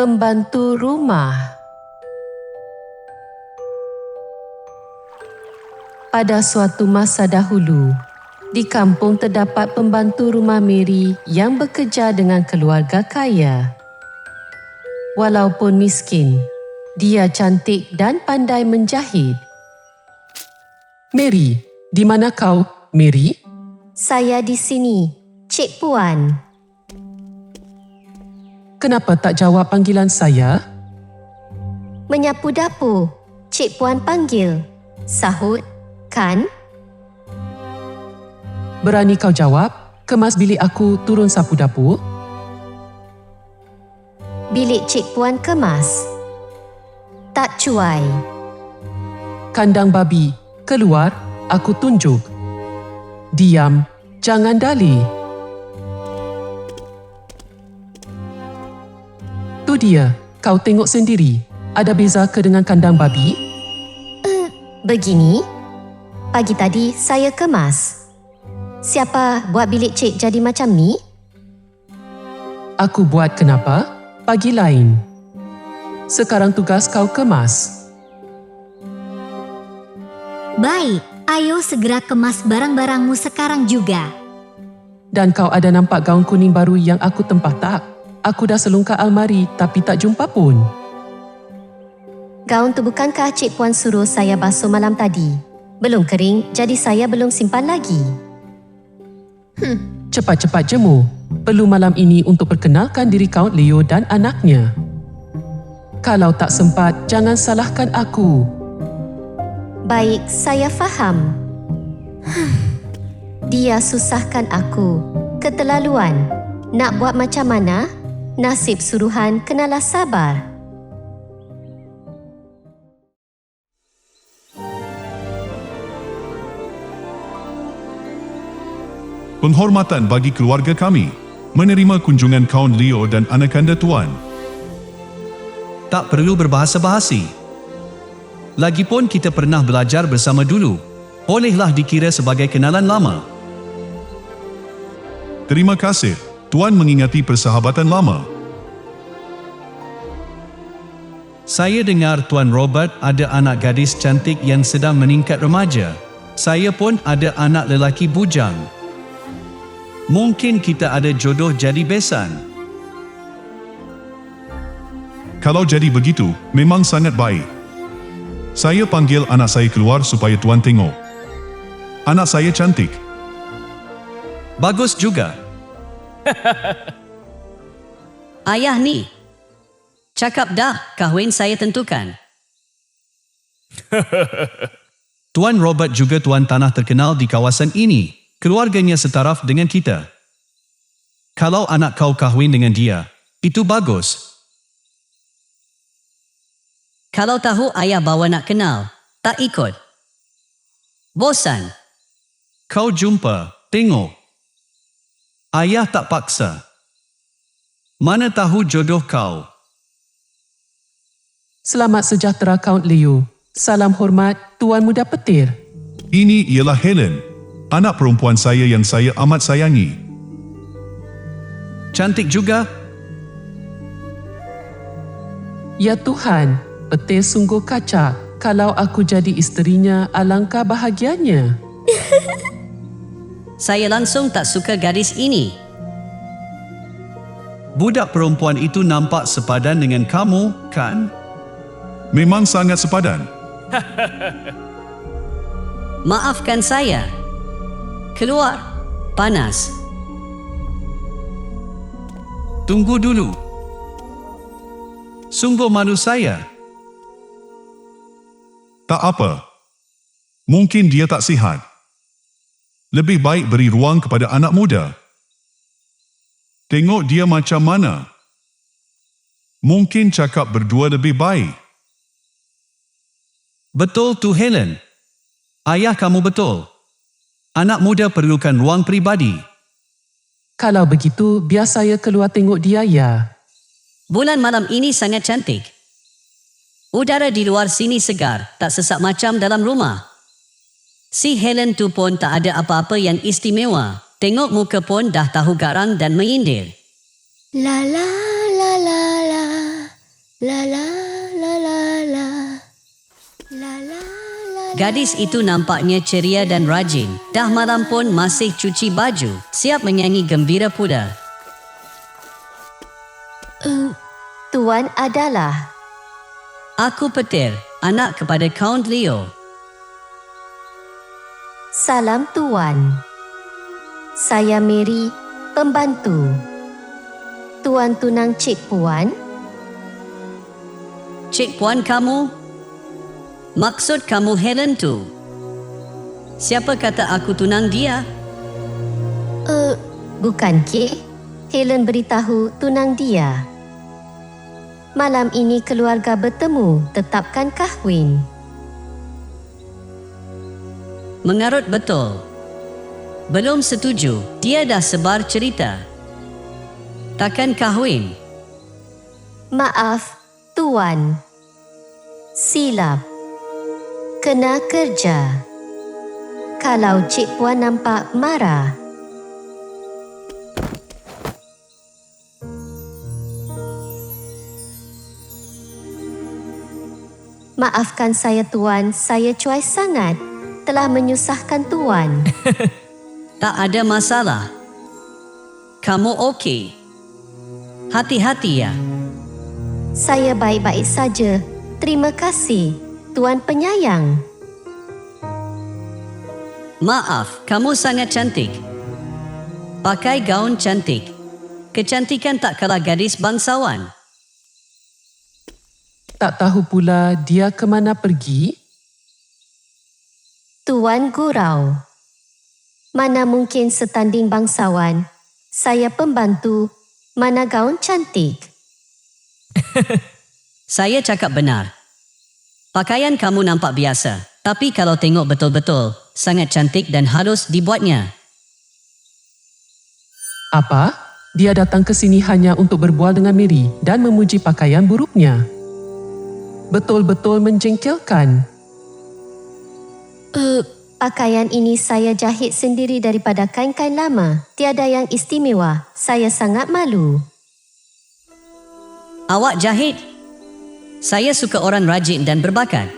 Pembantu rumah Pada suatu masa dahulu, di kampung terdapat pembantu rumah Mary yang bekerja dengan keluarga kaya. Walaupun miskin, dia cantik dan pandai menjahit. Mary, di mana kau, Mary? Saya di sini, Cik Puan. Kenapa tak jawab panggilan saya? Menyapu dapur, Cik Puan panggil. Sahut, kan? Berani kau jawab? Kemas bilik aku turun sapu dapur? Bilik Cik Puan kemas. Tak cuai. Kandang babi, keluar, aku tunjuk. Diam, jangan dalih. Dia, kau tengok sendiri. Ada beza ke dengan kandang babi? Begini, pagi tadi saya kemas. Siapa buat bilik cik jadi macam ni? Aku buat kenapa? Pagi lain. Sekarang tugas kau kemas. Baik, ayo segera kemas barang-barangmu sekarang juga. Dan kau ada nampak gaun kuning baru yang aku tempah tak? Aku dah selungkar almari tapi tak jumpa pun. Gaun tu bukankah Cik Puan suruh saya basuh malam tadi? Belum kering, jadi saya belum simpan lagi. Cepat-cepat jemu. Perlu malam ini untuk perkenalkan diri Count Leo dan anaknya. Kalau tak sempat, jangan salahkan aku. Baik, saya faham. Dia susahkan aku. Keterlaluan. Nak buat macam mana? Nasib suruhan kenalah sabar. Penghormatan bagi keluarga kami menerima kunjungan kaun Leo dan anakanda tuan. Tak perlu berbahasa bahasi. Lagipun kita pernah belajar bersama dulu. Bolehlah dikira sebagai kenalan lama. Terima kasih, tuan mengingati persahabatan lama. Saya dengar Tuan Robert ada anak gadis cantik yang sedang meningkat remaja. Saya pun ada anak lelaki bujang. Mungkin kita ada jodoh jadi besan. Kalau jadi begitu, memang sangat baik. Saya panggil anak saya keluar supaya tuan tengok. Anak saya cantik. Bagus juga. Ayah ni. Cakap dah kahwin saya tentukan. Tuan Robert juga tuan tanah terkenal di kawasan ini. Keluarganya setaraf dengan kita. Kalau anak kau kahwin dengan dia, itu bagus. Kalau tahu ayah bawa nak kenal, tak ikut. Bosan. Kau jumpa, tengok. Ayah tak paksa. Mana tahu jodoh kau. Selamat sejahtera Count Leo. Salam hormat Tuan Muda Petir. Ini ialah Helen, anak perempuan saya yang saya amat sayangi. Cantik juga. Ya Tuhan, Petir sungguh kacak. Kalau aku jadi isterinya, alangkah bahagianya. Saya langsung tak suka gadis ini. Budak perempuan itu nampak sepadan dengan kamu, kan? Memang sangat sepadan. Maafkan saya. Keluar. Panas. Tunggu dulu. Sungguh malu saya. Tak apa. Mungkin dia tak sihat. Lebih baik beri ruang kepada anak muda. Tengok dia macam mana. Mungkin cakap berdua lebih baik. Betul tu Helen. Ayah kamu betul. Anak muda perlukan ruang pribadi. Kalau begitu, biar saya keluar tengok dia ya. Bulan malam ini sangat cantik. Udara di luar sini segar, tak sesak macam dalam rumah. Si Helen tu pun tak ada apa-apa yang istimewa. Tengok muka pun dah tahu garang dan menyindir. La la la la la. La la la la Gadis itu nampaknya ceria dan rajin. Dah malam pun masih cuci baju, siap menyanyi gembira pula. Tuan adalah Aku Petir, anak kepada Count Leo. Salam Tuan. Saya Mary, pembantu. Tuan tunang Cik Puan? Cik Puan kamu? Maksud kamu Helen tu? Siapa kata aku tunang dia? Uh, bukan ke? Helen beritahu tunang dia. Malam ini keluarga bertemu, tetapkan kahwin. Mengarut betul. Belum setuju, dia dah sebar cerita. Takkan kahwin? Maaf, Tuan. Silap. Kena kerja. Kalau Cik Puan nampak marah, Maafkan saya Tuan, saya cuai sangat. Telah menyusahkan Tuan. Tak ada masalah. Kamu okey. Hati-hati ya. Saya baik-baik saja. Terima kasih, Tuan penyayang. Maaf, kamu sangat cantik. Pakai gaun cantik. Kecantikan tak kalah gadis bangsawan. Tak tahu pula dia ke mana pergi? Tuan Gurau. Mana mungkin setanding bangsawan. Saya pembantu. Mana gaun cantik. Saya cakap benar. Pakaian kamu nampak biasa. Tapi kalau tengok betul-betul, sangat cantik dan harus dibuatnya. Apa? Dia datang ke sini hanya untuk berbual dengan Mary dan memuji pakaian buruknya. Betul-betul menjengkelkan. Uh, pakaian ini saya jahit sendiri daripada kain-kain lama. Tiada yang istimewa. Saya sangat malu. Awak jahit? Saya suka orang rajin dan berbakat.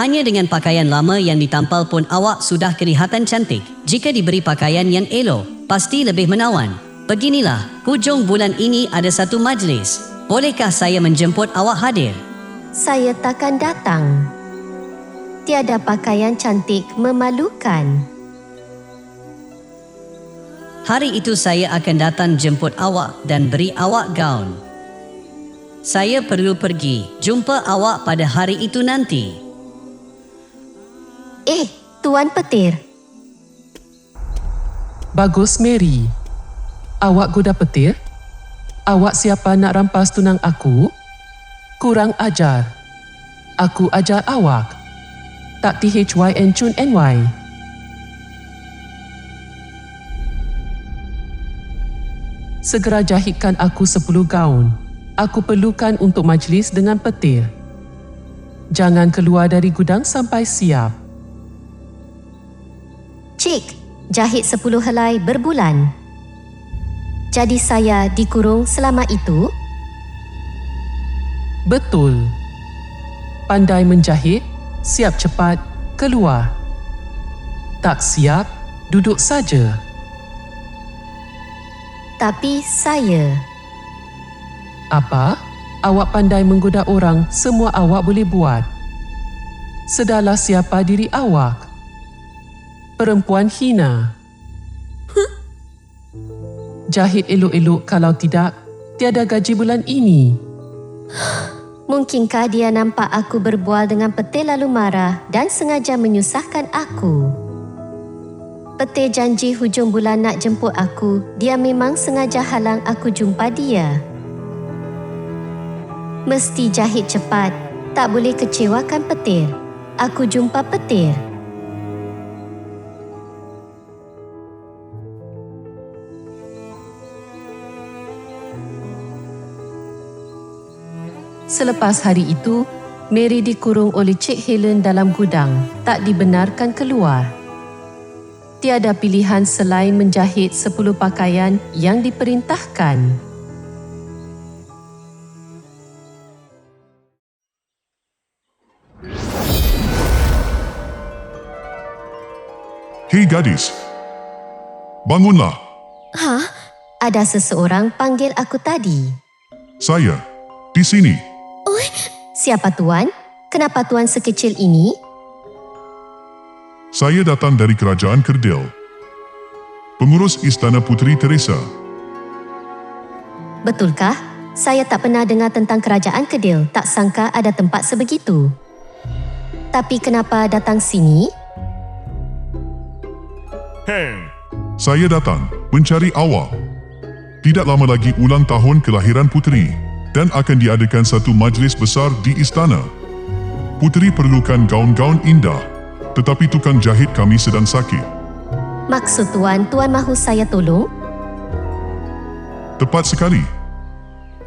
Hanya dengan pakaian lama yang ditampal pun awak sudah kelihatan cantik. Jika diberi pakaian yang elok, pasti lebih menawan. Beginilah, hujung bulan ini ada satu majlis. Bolehkah saya menjemput awak hadir? Saya takkan datang. Tiada pakaian cantik memalukan. Hari itu saya akan datang jemput awak dan beri awak gaun. Saya perlu pergi. Jumpa awak pada hari itu nanti. Eh, Tuan Petir. Bagus Mary. Awak goda petir? Awak siapa nak rampas tunang aku? Kurang ajar. Aku ajar awak. Tak THYN Chun NY. Segera jahitkan aku sepuluh gaun. Aku perlukan untuk majlis dengan petir. Jangan keluar dari gudang sampai siap. Cik, jahit sepuluh helai berbulan. Jadi saya dikurung selama itu? Betul. Pandai menjahit, siap cepat, keluar. Tak siap, duduk saja. Tapi saya... Apa? Awak pandai menggoda orang, semua awak boleh buat. Sedalah siapa diri awak. Perempuan hina. Jahit elok-elok kalau tidak, tiada gaji bulan ini. Mungkinkah dia nampak aku berbual dengan petir lalu marah dan sengaja menyusahkan aku? Petir janji hujung bulan nak jemput aku. Dia memang sengaja halang aku jumpa dia. Mesti jahit cepat. Tak boleh kecewakan petir. Aku jumpa petir. Selepas hari itu, Mary dikurung oleh Cik Helen dalam gudang, tak dibenarkan keluar. Tiada pilihan selain menjahit sepuluh pakaian yang diperintahkan. Hei gadis. Bangunlah. Ha? Ada seseorang panggil aku tadi. Saya. Di sini. Siapa tuan? Kenapa tuan sekecil ini? Saya datang dari Kerajaan Kerdil. Pengurus Istana Puteri Teresa. Betulkah? Saya tak pernah dengar tentang kerajaan Kedil. Tak sangka ada tempat sebegitu. Tapi kenapa datang sini? Saya datang mencari awak. Tidak lama lagi ulang tahun kelahiran puteri dan akan diadakan satu majlis besar di istana. Puteri perlukan gaun-gaun indah, tetapi tukang jahit kami sedang sakit. Maksud tuan, tuan mahu saya tolong? Tepat sekali.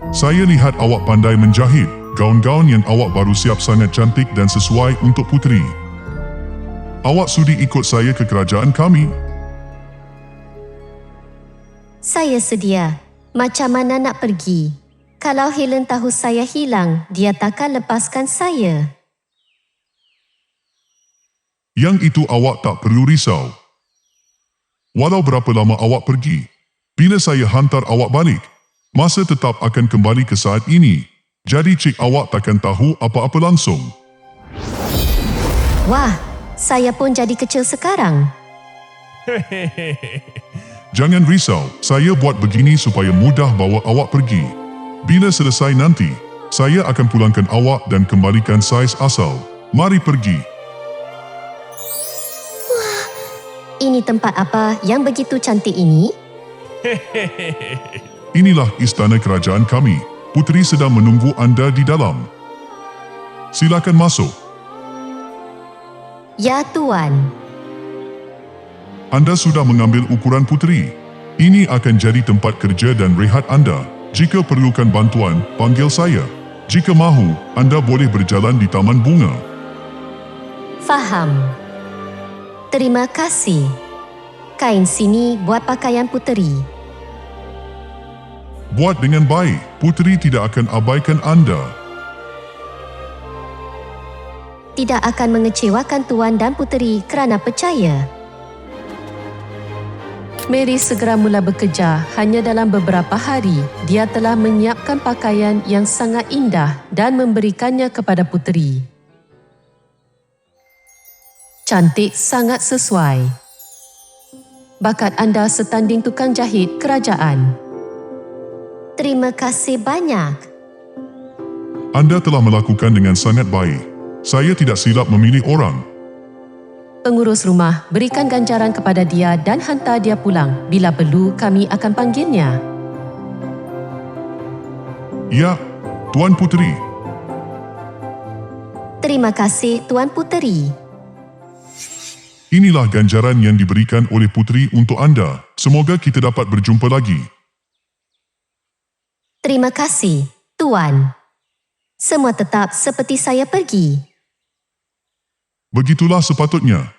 Saya lihat awak pandai menjahit. Gaun-gaun yang awak baru siap sangat cantik dan sesuai untuk puteri. Awak sudi ikut saya ke kerajaan kami? Saya sedia. Macam mana nak pergi? Kalau Helen tahu saya hilang, dia takkan lepaskan saya. Yang itu awak tak perlu risau. Walau berapa lama awak pergi, bila saya hantar awak balik, masa tetap akan kembali ke saat ini. Jadi cik awak takkan tahu apa-apa langsung. Wah, saya pun jadi kecil sekarang. Jangan risau, saya buat begini supaya mudah bawa awak pergi. Bila selesai nanti, saya akan pulangkan awak dan kembalikan saiz asal. Mari pergi. Ini tempat apa yang begitu cantik ini? Inilah istana kerajaan kami. Puteri sedang menunggu anda di dalam. Silakan masuk. Ya, tuan. Anda sudah mengambil ukuran puteri. Ini akan jadi tempat kerja dan rehat anda. Jika perlukan bantuan, panggil saya. Jika mahu, anda boleh berjalan di taman bunga. Faham. Terima kasih. Kain sini buat pakaian puteri. Buat dengan baik, puteri tidak akan abaikan anda. Tidak akan mengecewakan tuan dan puteri kerana percaya. Mary segera mula bekerja. Hanya dalam beberapa hari, dia telah menyiapkan pakaian yang sangat indah dan memberikannya kepada puteri. Cantik sangat sesuai. Bakat anda setanding tukang jahit kerajaan. Terima kasih banyak. Anda telah melakukan dengan sangat baik. Saya tidak silap memilih orang. Pengurus rumah berikan ganjaran kepada dia dan hantar dia pulang. Bila perlu, kami akan panggilnya. Ya, Tuan Puteri. Terima kasih Tuan Puteri. Inilah ganjaran yang diberikan oleh puteri untuk anda. Semoga kita dapat berjumpa lagi. Terima kasih, Tuan. Semua tetap seperti saya pergi. Begitulah sepatutnya.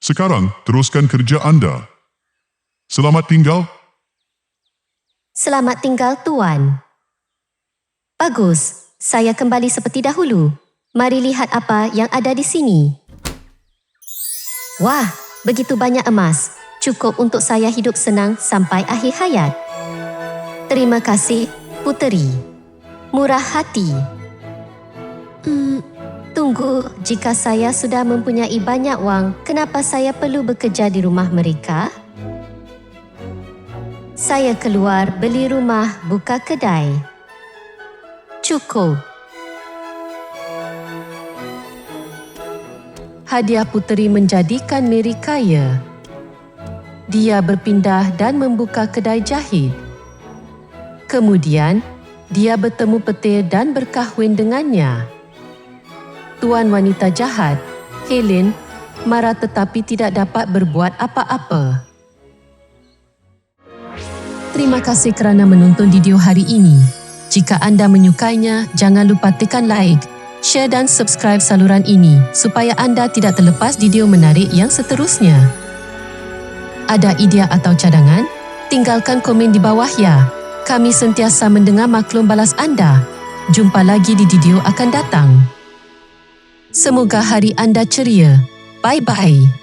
Sekarang, teruskan kerja anda. Selamat tinggal. Selamat tinggal, Tuan. Bagus, saya kembali seperti dahulu. Mari lihat apa yang ada di sini. Wah, begitu banyak emas. Cukup untuk saya hidup senang sampai akhir hayat. Terima kasih, Puteri. Murah hati. Hmm, tunggu, jika saya sudah mempunyai banyak wang, kenapa saya perlu bekerja di rumah mereka? Saya keluar beli rumah, buka kedai. Cukup. Hadiah puteri menjadikan Mary kaya. Dia berpindah dan membuka kedai jahit. Kemudian, dia bertemu petir dan berkahwin dengannya. Tuan wanita jahat, Helen, marah tetapi tidak dapat berbuat apa-apa. Terima kasih kerana menonton video hari ini. Jika anda menyukainya, jangan lupa tekan like, share dan subscribe saluran ini supaya anda tidak terlepas video menarik yang seterusnya. Ada idea atau cadangan? Tinggalkan komen di bawah ya. Kami sentiasa mendengar maklum balas anda. Jumpa lagi di video akan datang. Semoga hari anda ceria. Bye-bye.